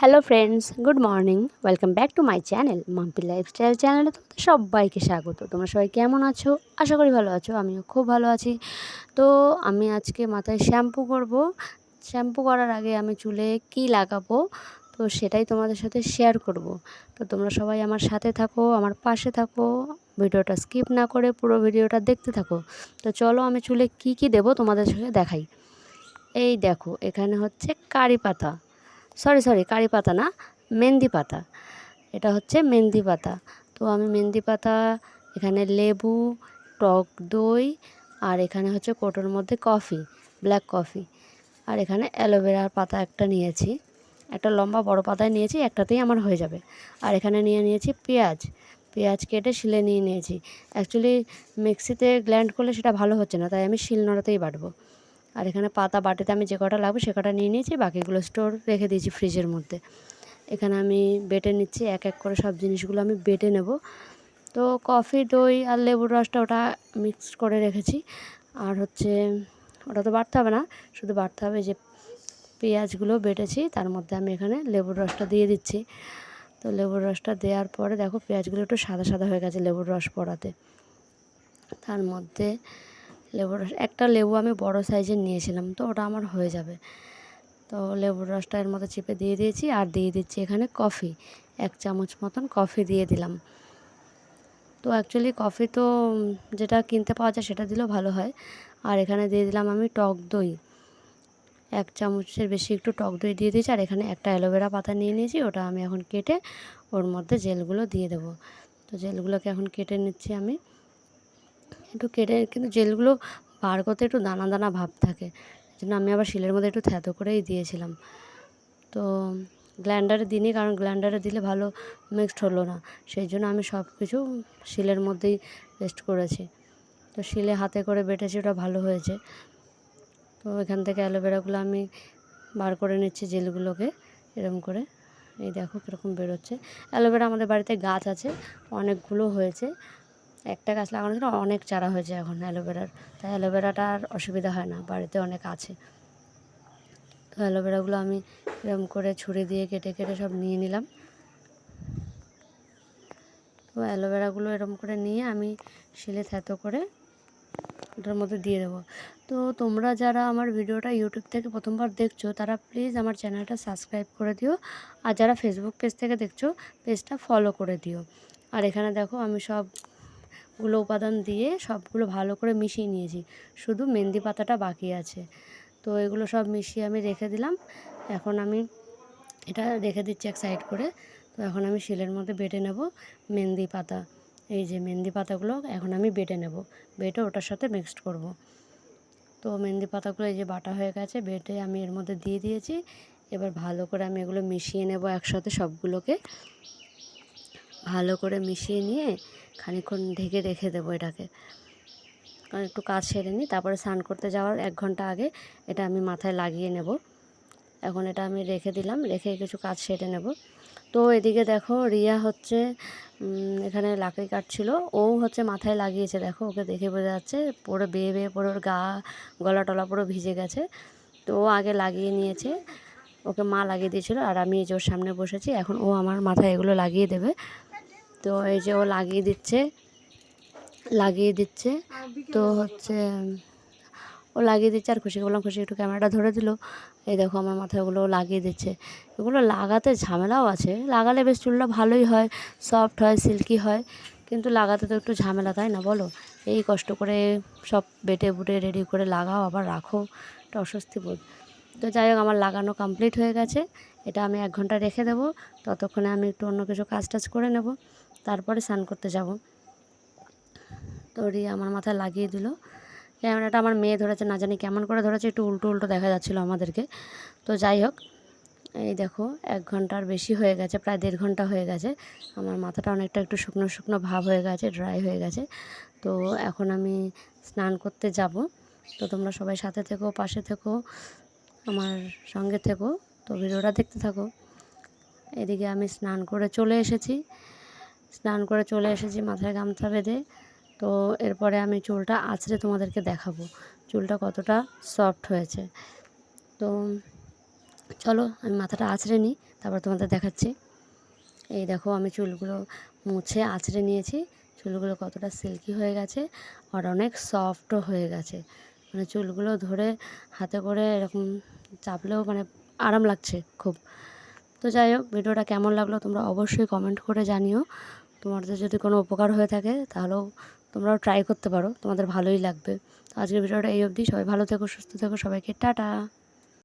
Hello friends good morning welcome back to my channel Mampi lifestyle চ্যানেলে তোমাদের সবাইকে স্বাগত। তোমরা সবাই কেমন আছো? আশা করি ভালো আছো, আমিও খুব ভালো আছি। তো আমি আজকে মাথায় শ্যাম্পু করব। শ্যাম্পু করার আগে আমি চুলে কি লাগাবো, তো সেটাই তোমাদের সাথে শেয়ার করব। তো তোমরা সবাই আমার সাথে থাকো, আমার পাশে থাকো, ভিডিওটা স্কিপ না করে পুরো ভিডিওটা দেখতে থাকো। তো চলো আমি চুলে কি কি দেবো তোমাদের সাথে দেখাই। এই দেখো, এখানে হচ্ছে কারি পাতা। সরি সরি, কারি পাতা না, মেহেন্দি পাতা। এটা হচ্ছে মেহেন্দি পাতা। তো আমি মেহেন্দি পাতা, এখানে লেবু, টক দই, আর এখানে হচ্ছে কোটোর মধ্যে কফি, ব্ল্যাক কফি। আর এখানে অ্যালোভেরার পাতা একটা নিয়েছি। একটা লম্বা বড় পাতায় নিয়েছি, একটাতেই আমার হয়ে যাবে। আর এখানে নিয়ে নিয়েছি পেঁয়াজ। পেঁয়াজ কেটে শিলে নিয়ে নিয়েছি। অ্যাকচুয়ালি মিক্সিতে গ্ল্যান্ড করলে সেটা ভালো হচ্ছে না, তাই আমি শিল নোড়াতেই বাটবো। আর এখানে পাতা বাটিতে আমি যে কটা লাগবে সে কটা নিয়ে নিয়েছি, বাকিগুলো স্টোর রেখে দিয়েছি ফ্রিজের মধ্যে। এখানে আমি বেটে নিচ্ছি, এক এক করে সব জিনিসগুলো আমি বেটে নেব। তো কফি দই আর লেবুর রসটা ওটা মিক্স করে রেখেছি। আর হচ্ছে, ওটা তো বাড়তে হবে না, শুধু বাড়তে হবে যে পেঁয়াজগুলো বেটেছি, তার মধ্যে আমি এখানে লেবুর রসটা দিয়ে দিচ্ছি। তো লেবুর রসটা দেওয়ার পরে দেখো পেঁয়াজগুলো একটু সাদা সাদা হয়ে গেছে লেবুর রস পড়াতে। তার মধ্যে লেবুর রস, একটা লেবু আমি বড় সাইজের নিয়েছিলাম, তো ওটা আমার হয়ে যাবে। তো লেবুর রসটা এর মতো চেপে দিয়ে দিয়েছি আর দিয়ে দিচ্ছি এখানে কফি, এক চামচ মতন কফি দিয়ে দিলাম। তো অ্যাকচুয়ালি কফি তো যেটা কিনতে পাওয়া যায় সেটা দিলেও ভালো হয়। আর এখানে দিয়ে দিলাম আমি টক দই, এক চামচের বেশি একটু টক দই দিয়ে দিয়েছি আর এখানে একটা অ্যালোভেরা পাতা নিয়ে নিয়েছি, ওটা আমি এখন কেটে ওর মধ্যে জেলগুলো দিয়ে দেবো। তো জেলগুলোকে এখন কেটে নিচ্ছি আমি। একটু কেটে কিন্তু জেলগুলো বার করতে একটু দানা দানা ভাব থাকে। জন্য আমি আবার শিলের মধ্যে একটু থ্যাতো করেই দিয়েছিলাম। তো গ্ল্যান্ডারে দিইনি কারণ গ্ল্যান্ডারে দিলে ভালো মিক্সড হলো না। সেই জন্য আমি সব কিছু শিলের মধ্যেই পেস্ট করেছি। তো শিলে হাতে করে বেটেছি, ওটা ভালো হয়েছে। তো এখান থেকে অ্যালোভেরাগুলো আমি বার করে নিচ্ছি জেলগুলোকে এরকম করে। এই দেখো কীরকম বেরোচ্ছে। অ্যালোভেরা আমাদের বাড়িতে গাছ আছে, অনেকগুলো হয়েছে। একটা গাছ লাগানো ছিল অনেক চারা হয়েছে এখন অ্যালোভেরার। তাই অ্যালোভেরাটা আর অসুবিধা হয় না, বাড়িতে অনেক আছে। তো অ্যালোভেরাগুলো আমি এরকম করে ছুরি দিয়ে কেটে কেটে সব নিয়ে নিলাম। তো অ্যালোভেরাগুলো এরকম করে নিয়ে আমি শিলে থ্যাতো করে ওটার মধ্যে দিয়ে দেবো। তো তোমরা যারা আমার ভিডিওটা ইউটিউব থেকে প্রথমবার দেখছ, তারা প্লিজ আমার চ্যানেলটা সাবস্ক্রাইব করে দিও। আর যারা ফেসবুক পেজ থেকে দেখছ পেজটা ফলো করে দিও। আর এখানে দেখো আমি সব গুলো উপাদান দিয়ে সবগুলো ভালো করে মিশিয়ে নিয়েছি। শুধু মেহেন্দি পাতাটা বাকি আছে। তো এগুলো সব মিশিয়ে আমি রেখে দিলাম। এখন আমি এটা রেখে দিচ্ছি এক সাইড করে। তো এখন আমি শিলের মধ্যে বেটে নেব মেহেন্দি পাতা। এই যে মেহেন্দি পাতাগুলো এখন আমি বেটে নেব। বেটে ওটার সাথে মিক্সড করব। তো মেহেন্দি পাতাগুলো এই যে বাটা হয়ে গেছে, বেটে আমি এর মধ্যে দিয়ে দিয়েছি। এবার ভালো করে আমি এগুলো মিশিয়ে নেব একসাথে সবগুলোকে। ভালো করে মিশিয়ে নিয়ে খানিক্ষণ ঢেকে রেখে দেবো এটাকে। কারণ একটু কাজ সেরে নিই, তারপরে স্নান করতে যাওয়ার এক ঘণ্টা আগে এটা আমি মাথায় লাগিয়ে নেব। এখন এটা আমি রেখে দিলাম, রেখে কিছু কাজ সেরে নেব। তো এদিকে দেখো রিয়া হচ্ছে এখানে লাকড়ি কাটছিল, ও হচ্ছে মাথায় লাগিয়েছে। দেখো ওকে দেখে বোঝা যাচ্ছে, পুরো বেয়ে বেয়ে পুরো ওর গা, গলা টলা পুরো ভিজে গেছে। তো ও আগে লাগিয়ে নিয়েছে, ওকে মা লাগিয়ে দিয়েছিল, আর আমি ওর সামনে বসেছি, এখন ও আমার মাথায় এগুলো লাগিয়ে দেবে। তো এই যে ও লাগিয়ে দিচ্ছে লাগিয়ে দিচ্ছে। তো হচ্ছে, ও লাগিয়ে দিচ্ছে আর খুশিকে বললাম, খুশি, একটু ক্যামেরাটা ধরে দিল। এই দেখো আমার মাথায় ওগুলো লাগিয়ে দিচ্ছে। এগুলো লাগাতে ঝামেলাও আছে। লাগালে বেশ চুলটা ভালোই হয়, সফট হয়, সিল্কি হয়, কিন্তু লাগাতে তো একটু ঝামেলা, তাই না বলো? এই কষ্ট করে সব বেটে বুটে রেডি করে লাগাও, আবার রাখো। একটা অস্বস্তি বোধ। তো যাই হোক, আমার লাগানো কমপ্লিট হয়ে গেছে। এটা আমি এক ঘণ্টা রেখে দেবো। ততক্ষণে আমি একটু অন্য কিছু কাজ টাজ করে নেব। তারপরে স্নান করতে যাব। তো আমার মাথায় লাগিয়ে দিল। ক্যামেরাটা আমার মেয়ে ধরেছে, না জানি কেমন করে ধরেছে, একটু উল্টো উল্টো দেখা যাচ্ছিল আমাদেরকে। তো যাই হোক, এই দেখো, এক ঘণ্টার বেশি হয়ে গেছে, প্রায় দেড় ঘণ্টা হয়ে গেছে। আমার মাথাটা অনেকটা একটু শুকনো শুকনো ভাব হয়ে গেছে ড্রাই হয়ে গেছে। তো এখন আমি স্নান করতে যাব। তো তোমরা সবাই সাথে থেকো, পাশে থেকো, আমার সঙ্গে থেকো। তো ভিডিওটা দেখতে থাকো। এদিকে আমি স্নান করে চলে এসেছি। স্নান করে চলে এসেছি মাথায় গামছা বেঁধে। তো এরপরে আমি চুলটা আঁচড়ে তোমাদেরকে দেখাবো, চুলটা কতটা সফট হয়েছে। তো চলো আমি মাথাটা আঁচড়ে নিই, তারপর তোমাদের দেখাচ্ছি। এই দেখো আমি চুলগুলো মুছে আঁচড়ে নিয়েছি, চুলগুলো কতটা সিল্কি হয়ে গেছে আর অনেক সফটও হয়ে গেছে। মানে চুলগুলো ধরে হাতে করে এরকম চাপলেও মানে আরাম লাগছে খুব। তো যাই হোক, ভিডিওটা কেমন লাগল তোমরা অবশ্যই কমেন্ট করে জানিও। তোমাদের যদি কোনো উপকার হয়ে থাকে, তাহলেও তোমরাও ট্রাই করতে পারো। তোমাদের ভালোই লাগবে। আজকের ভিডিওটা এই অবধি। সবাই ভালো থেকো, সুস্থ থেকো। সবাইকে টাটা।